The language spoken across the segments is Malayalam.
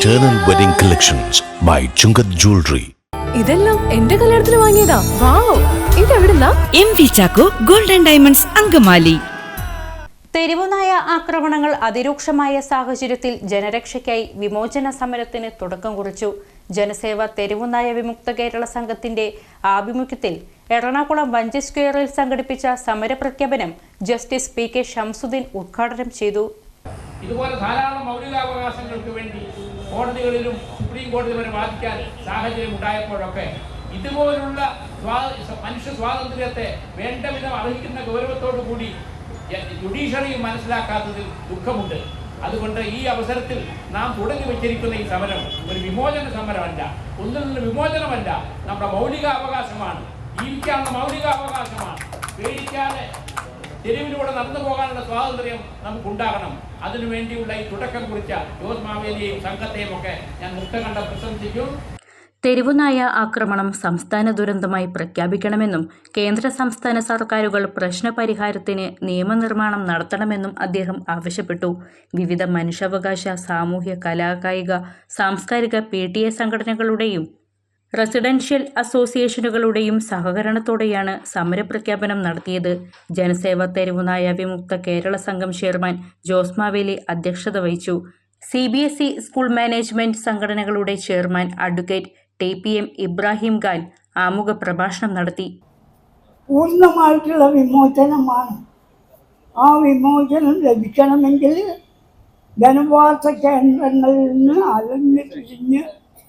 Eternal Wedding Collections by Chungat Jewelry. ഇതെല്ലാം എന്റെ കല്യാണത്തിന് വാങ്ങിയതാ. Wow ഇതെവിടുന്നാ? M V Chacko golden diamonds Angamaly. തെരുവുനായ ആക്രമണങ്ങൾ അതിരൂക്ഷമായ സാഹചര്യത്തിൽ ജനരക്ഷയ്ക്കായി വിമോചന സമരത്തിന് തുടക്കം കുറിച്ചു. ജനസേവ തെരുവുനായ വിമുക്ത കേരള സംഘത്തിന്റെ ആഭിമുഖ്യത്തിൽ എറണാകുളം വഞ്ചി സ്ക്വയറിൽ സംഘടിപ്പിച്ച സമരപ്രഖ്യാപനം ജസ്റ്റിസ് പി കെ ഷംസുദ്ദീൻ ഉദ്ഘാടനം ചെയ്തു. ഇതുപോലെ ധാരാളം മൗലികാവകാശങ്ങൾക്ക് വേണ്ടി കോടതികളിലും സുപ്രീം കോടതി വരെ വാദിക്കാൻ സാഹചര്യം ഉണ്ടായപ്പോഴൊക്കെ ഇതുപോലുള്ള മനുഷ്യ സ്വാതന്ത്ര്യത്തെ വേണ്ട വിധം അർഹിക്കുന്ന ഗൗരവത്തോടു കൂടി ജുഡീഷ്യറി മനസ്സിലാക്കാത്തതിൽ ദുഃഖമുണ്ട്. അതുകൊണ്ട് ഈ അവസരത്തിൽ നാം തുടങ്ങി വെച്ചിരിക്കുന്ന ഈ സമരം ഒരു വിമോചന സമരമല്ല. ഒന്നിൽ നിന്ന് വിമോചനമല്ല. നമ്മുടെ മൗലിക അവകാശമാണ് ജീവിക്കാനുള്ള മൗലിക അവകാശമാണ് പേടിക്കാതെ തെരുവിലൂടെ നടന്നു പോകാനുള്ള സ്വാതന്ത്ര്യം നമുക്കുണ്ടാകണം. അതിനുവേണ്ടിയുള്ള ഈ തുടക്കം കുറിച്ച ജോസ് മാവേലിയെയും സംഘത്തെയും ഒക്കെ ഞാൻ മുക്തകണ്ഠം പ്രശംസിക്കും. തെരുവുനായ ആക്രമണം സംസ്ഥാന ദുരന്തമായി പ്രഖ്യാപിക്കണമെന്നും കേന്ദ്ര സംസ്ഥാന സർക്കാരുകൾ പ്രശ്നപരിഹാരത്തിന് നിയമനിർമ്മാണം നടത്തണമെന്നും അദ്ദേഹം ആവശ്യപ്പെട്ടു. വിവിധ മനുഷ്യാവകാശ സാമൂഹ്യ കലാകായിക സാംസ്കാരിക പി ടി എ സംഘടനകളുടെയും റെസിഡൻഷ്യൽ അസോസിയേഷനുകളുടെയും സഹകരണത്തോടെയാണ് സമരപ്രഖ്യാപനം നടത്തിയത്. ജനസേവ തെരുവുനായ വിമുക്ത കേരള സംഘം ചെയർമാൻ ജോസ് മാവേലി അധ്യക്ഷത വഹിച്ചു. C B S E school management സംഘടനകളുടെ chairman advocate T P M Ibrahim Khan ആമുഖ പ്രഭാഷണം നടത്തി. പൂർണമായിട്ടുള്ള വിമോചനമാണ്. ആ വിമോചനം ലഭിക്കണമെങ്കിൽ ജനവാസ കേന്ദ്രങ്ങളിൽ നിന്ന് അലഞ്ഞു തിരിഞ്ഞ്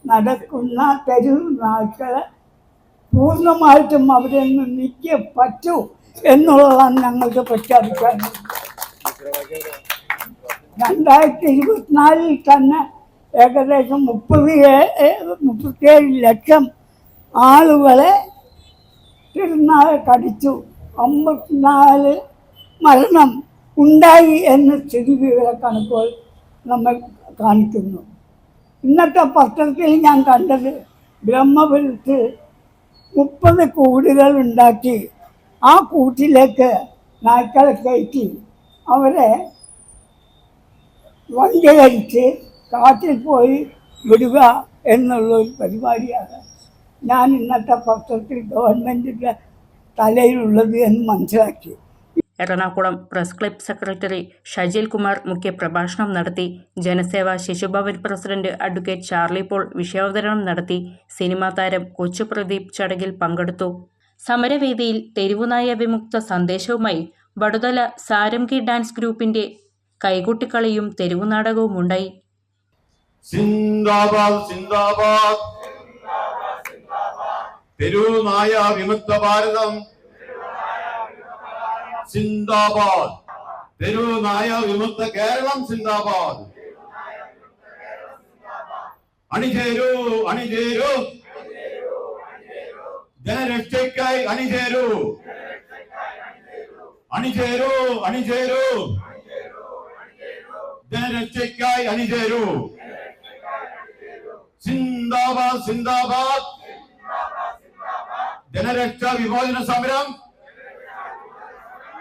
നടക്കുന്ന തെരുവ് നായ്ക്കളെ പൂർണമായിട്ടും അവിടെ നിന്ന് നിൽക്ക പറ്റൂ എന്നുള്ളതാണ് ഞങ്ങൾക്ക് പ്രഖ്യാപിക്കാനുള്ളത്. രണ്ടായിരത്തി ഇരുപത്തിനാലിൽ തന്നെ ഏകദേശം മുപ്പത് മുപ്പത്തിയേഴ് ലക്ഷം ആളുകളെ തിരുനാളെ കടിച്ചു. അമ്പത്തിനാല് മരണം ഉണ്ടായി എന്ന് സ്ഥിതിവിവര കണക്കുകൾ നമ്മൾ കാണിക്കുന്നു. ഇന്നത്തെ പത്രത്തിൽ ഞാൻ കണ്ടത് ബ്രഹ്മപുരത്ത് മുപ്പത് കൂടുകൾ ഉണ്ടാക്കി ആ കൂട്ടിലേക്ക് നായ്ക്കളെ കയറ്റി അവരെ വണ്ടിയടിച്ച് കാട്ടിൽ പോയി വിടുക എന്നുള്ളൊരു പരിപാടിയാണ് ഞാൻ ഇന്നത്തെ പത്രത്തിൽ ഗവൺമെന്റിന്റെ തലയിലുള്ളത് എന്ന് മനസ്സിലാക്കി. Ernakulam press club secretary Shajil Kumar മുഖ്യപ്രഭാഷണം നടത്തി. Janaseva Shishubhavan president advocate Charlie Paul വിഷയാവതരണം നടത്തി. സിനിമാ താരം കൊച്ചു പ്രദീപ് ചടങ്ങിൽ പങ്കെടുത്തു. സമരവേദിയിൽ തെരുവുനായ വിമുക്ത സന്ദേശവുമായി വടുതല സാരംഗി ഡാൻസ് ഗ്രൂപ്പിന്റെ കൈകൊട്ടിക്കളിയും തെരുവുനാടകവും ഉണ്ടായി. സിന്ദാബാദ് സിന്ദാബാദ്. വിമുക്ത ഭാരതം. സിന്ദാബാദ്. തെരുവുനായ വിമുക്ത കേരളം സിന്ദാബാദ്. അണിചേരൂ അണിചേരൂ. ജനരക്ഷയ്ക്കായി അണിചേരൂ. അണിചേരൂ അണിചേരൂ. ജനരക്ഷയ്ക്കായി അണിചേരൂ. സിന്ദാബാദ് സിന്ദാബാദ്. ജനരക്ഷാ വിമോചന സമരം.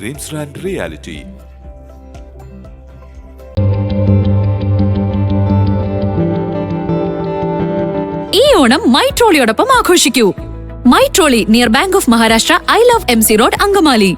dreams and reality ഈ ഓണം മൈ ട്രോളിയോടൊപ്പം ആഘോഷിക്കൂ. My trolley near bank of Maharashtra I love M C road Angamaly.